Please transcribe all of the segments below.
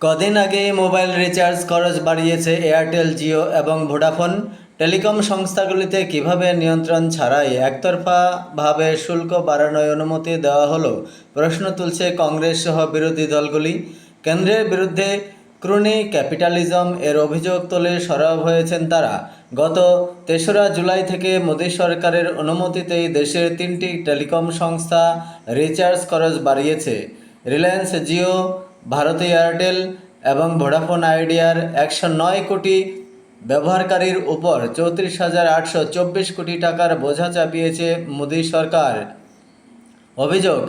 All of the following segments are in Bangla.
কদিন আগে মোবাইল রিচার্জ খরচ বাড়িয়েছে এয়ারটেল জিও এবং ভোডাফোন। টেলিকম সংস্থাগুলিতে কীভাবে নিয়ন্ত্রণ ছাড়াই একতরফাভাবে শুল্ক বাড়ানোর অনুমতি দেওয়া হলো, প্রশ্ন তুলছে কংগ্রেস সহ বিরোধী দলগুলি। কেন্দ্রের বিরুদ্ধে ক্রুনি ক্যাপিটালিজম এর অভিযোগ তুলে সরব হয়েছেন তারা। গত তেসরা জুলাই থেকে মোদী সরকারের অনুমতিতেই দেশের তিনটি টেলিকম সংস্থা রিচার্জ খরচ বাড়িয়েছে। রিলায়েন্স জিও ভারতী এয়ারটেল এবং ভোডাফোন আইডিয়ার একশো নয় কোটি ব্যবহারকারীর উপর চৌত্রিশ হাজার আটশো চব্বিশ কোটি টাকার বোঝা চাপিয়েছে মোদী সরকার। অভিযোগ,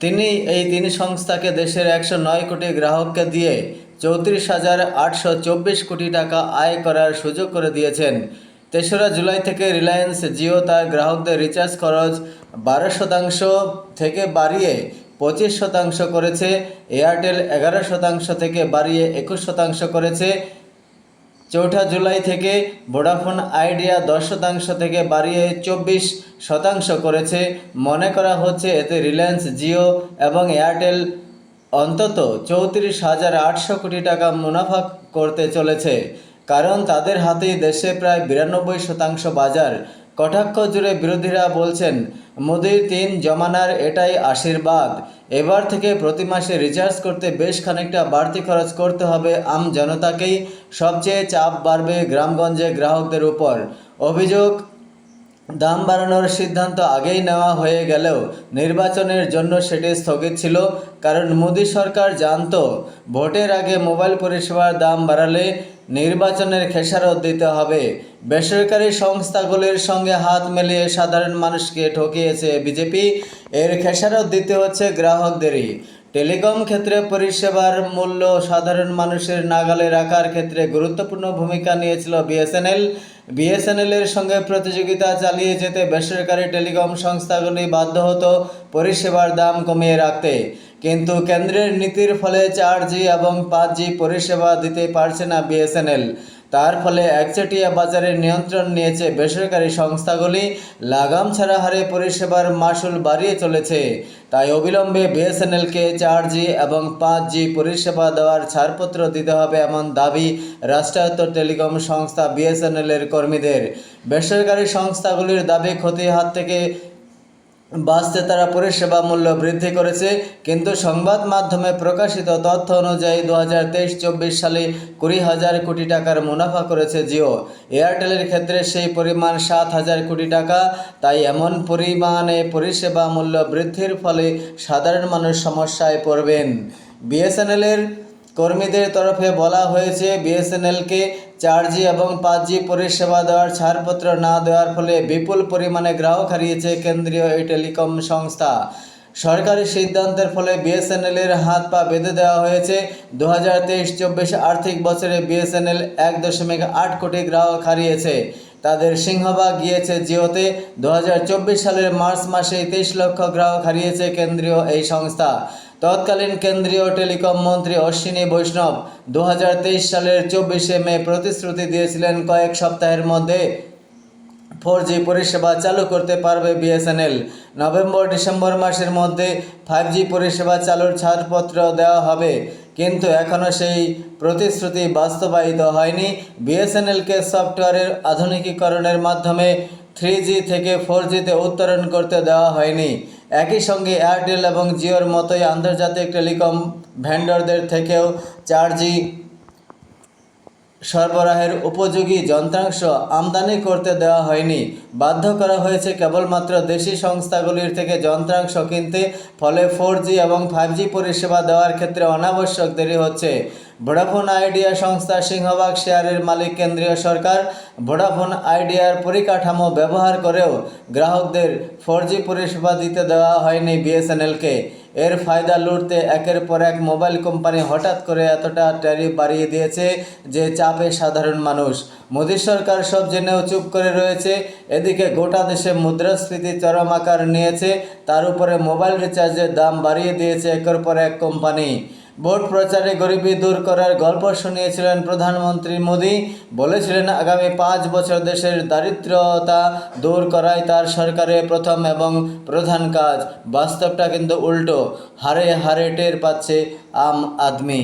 তিনি এই তিন সংস্থাকে দেশের একশো নয় কোটি গ্রাহককে দিয়ে চৌত্রিশ হাজার আটশো চব্বিশ কোটি টাকা আয় করার সুযোগ করে দিয়েছেন। তেসরা জুলাই থেকে রিলায়েন্স জিও তার গ্রাহকদের রিচার্জ খরচ বারো শতাংশ থেকে বাড়িয়ে পঁচিশ শতাংশ করেছে এয়ারটেল এগারো শতাংশ থেকে বাড়িয়ে একুশ শতাংশ করেছে। চৌঠা জুলাই থেকে ভোডাফোন আইডিয়া দশ শতাংশ থেকে বাড়িয়ে চব্বিশ শতাংশ করেছে। মনে করা হচ্ছে এতে রিলায়েন্স জিও এবং এয়ারটেল অন্তত চৌত্রিশ হাজার আটশো কোটি টাকা মুনাফা করতে চলেছে। কারণ তাদের হাতেই দেশে প্রায় বিরানব্বই শতাংশ বাজার। কটাক্ষ জুড়ে বিরোধীরা বলছেন, মোদির তিন জমানার এটাই আশীর্বাদ। এবার থেকে প্রতি মাসে রিচার্জ করতে বেশ খানিকটা বাড়তি খরচ করতে হবে আম জনতাকেই। সবচেয়ে চাপ বাড়বে গ্রামগঞ্জে গ্রাহকদের উপর। অভিযোগ দাম বাড়ানোর সিদ্ধান্ত আগেই নেওয়া হয়ে গেলেও নির্বাচনের জন্য সেটি স্থগিত ছিল। কারণ মোদী সরকার জানতো, ভোটের আগে মোবাইল পরিষেবার দাম বাড়ালে নির্বাচনের খেসারত দিতে হবে। বেসরকারি সংস্থাগুলির সঙ্গে হাত মিলিয়ে সাধারণ মানুষকে ঠকিয়েছে বিজেপি। এর খেসারত দিতে হচ্ছে গ্রাহকদেরই। টেলিকম ক্ষেত্রে পরিষেবার মূল্য সাধারণ মানুষের নাগালে রাখার ক্ষেত্রে গুরুত্বপূর্ণ ভূমিকা নিয়েছিল বিএসএনএল। বিএসএনএল এর সঙ্গে প্রতিযোগিতা চালিয়ে যেতে বেসরকারি টেলিকম সংস্থাগুলি বাধ্য হতো পরিষেবার দাম কমিয়ে রাখতে। কিন্তু কেন্দ্রের নীতির ফলে চার জি এবং পাঁচ জি পরিষেবা দিতে পারছে না বিএসএনএল। তার ফলে একচেটিয়া বাজারের নিয়ন্ত্রণ নিয়েছে বেসরকারি সংস্থাগুলি। লাগাম ছাড়া হারে পরিষেবার মাসুল বাড়িয়ে চলেছে। তাই অবিলম্বে বিএসএনএলকে চার জি এবং পাঁচ জি পরিষেবা দেওয়ার ছাড়পত্র দিতে হবে এমন দাবি রাষ্ট্রায়ত্ত টেলিকম সংস্থা বিএসএনএল এর কর্মীদের। বেসরকারি সংস্থাগুলির দাবি, ক্ষতির হাত থেকে বাঁচতে তারা পরিষেবা মূল্য বৃদ্ধি করেছে, কিন্তু সংবাদ মাধ্যমে প্রকাশিত তথ্য অনুযায়ী দু হাজার তেইশ চব্বিশ সালে কুড়ি হাজার কোটি টাকার মুনাফা করেছে জিও। এয়ারটেলের ক্ষেত্রে সেই পরিমাণ সাত হাজার কোটি টাকা, তাই এমন পরিমাণে পরিষেবা মূল্য বৃদ্ধির ফলে সাধারণ মানুষ সমস্যায় পড়বেন। বিএসএনএলের কর্মীদের তরফে বলা হয়েছে, বিএসএনএলকে চার জি এবং পাঁচ জি পরিষেবা দেওয়ার ছাড়পত্র না দেওয়ার ফলে বিপুল পরিমাণে গ্রাহক হারিয়েছে কেন্দ্রীয় এই টেলিকম সংস্থা। সরকারি সিদ্ধান্তের ফলে বিএসএনএল এর হাত পা বেঁধে দেওয়া হয়েছে। দু হাজার তেইশ চব্বিশ আর্থিক বছরে বিএসএনএল এক দশমিক আট কোটি গ্রাহক হারিয়েছে। তাদের সিংহভাগ গিয়েছে জিওতে। দু হাজার চব্বিশ সালের মার্চ মাসে তেইশ লক্ষ গ্রাহক হারিয়েছে কেন্দ্রীয় এই সংস্থা। তৎকালীন কেন্দ্রীয় টেলিকম মন্ত্রী অশ্বিনী বৈষ্ণব দু হাজার তেইশ সালের চব্বিশে মে প্রতিশ্রুতি দিয়েছিলেন কয়েক সপ্তাহের মধ্যে ফোর জি পরিষেবা চালু করতে পারবে বিএসএনএল। নভেম্বর, ডিসেম্বর মাসের মধ্যে ফাইভ জি পরিষেবা চালুর ছাড়পত্র দেওয়া হবে। কিন্তু এখনও সেই প্রতিশ্রুতি বাস্তবায়িত হয়নি। বিএসএনএলকে সফটওয়্যারের আধুনিকীকরণের মাধ্যমে থ্রি থেকে ফোর জিতে উত্তরণ করতে দেওয়া হয়নি। একই সঙ্গে এয়ারটেল এবং জিওর মতোই আন্তর্জাতিক টেলিকম ভেন্ডরদের থেকেও চার জি সরবরাহের উপযোগী যন্ত্রাংশ আমদানি করতে দেওয়া হয়নি। বাধ্য করা হয়েছে কেবলমাত্র দেশি সংস্থাগুলির থেকে যন্ত্রাংশ কিনতে, ফলে ফোর এবং ফাইভ পরিষেবা দেওয়ার ক্ষেত্রে অনাবশ্যক দেরি হচ্ছে। ভোডাফোন আইডিয়া সংস্থার সিংহভাগ শেয়ারের মালিক কেন্দ্রীয় সরকার ভোডাফোন আইডিয়ার পরিকাঠামো ব্যবহার করেও গ্রাহকদের ফোর জি পরিষেবা দিতে দেওয়া হয়নি বিএসএনএলকে এর ফায়দা লুটতে একের পর এক মোবাইল কোম্পানি হঠাৎ করে এতটা ট্যারিফ বাড়িয়ে দিয়েছে যে চাপে সাধারণ মানুষ। মোদী সরকার সব জেনেও চুপ করে রয়েছে, এদিকে গোটা দেশে মুদ্রাস্ফীতি চরম আকার নিয়েছে, তার উপরে মোবাইল রিচার্জের দাম বাড়িয়ে দিয়েছে একের পর এক কোম্পানি। ভোট প্রচারে গরিবী দূর করার গল্প শুনিয়েছিলেন প্রধানমন্ত্রী মোদী। বলেছিলেন, আগামী পাঁচ বছর দেশের দারিদ্রতা দূর করাই তার সরকারের প্রথম এবং প্রধান কাজ। বাস্তবটা কিন্তু উল্টো। হারে হারে টের পাচ্ছে আম আদমি।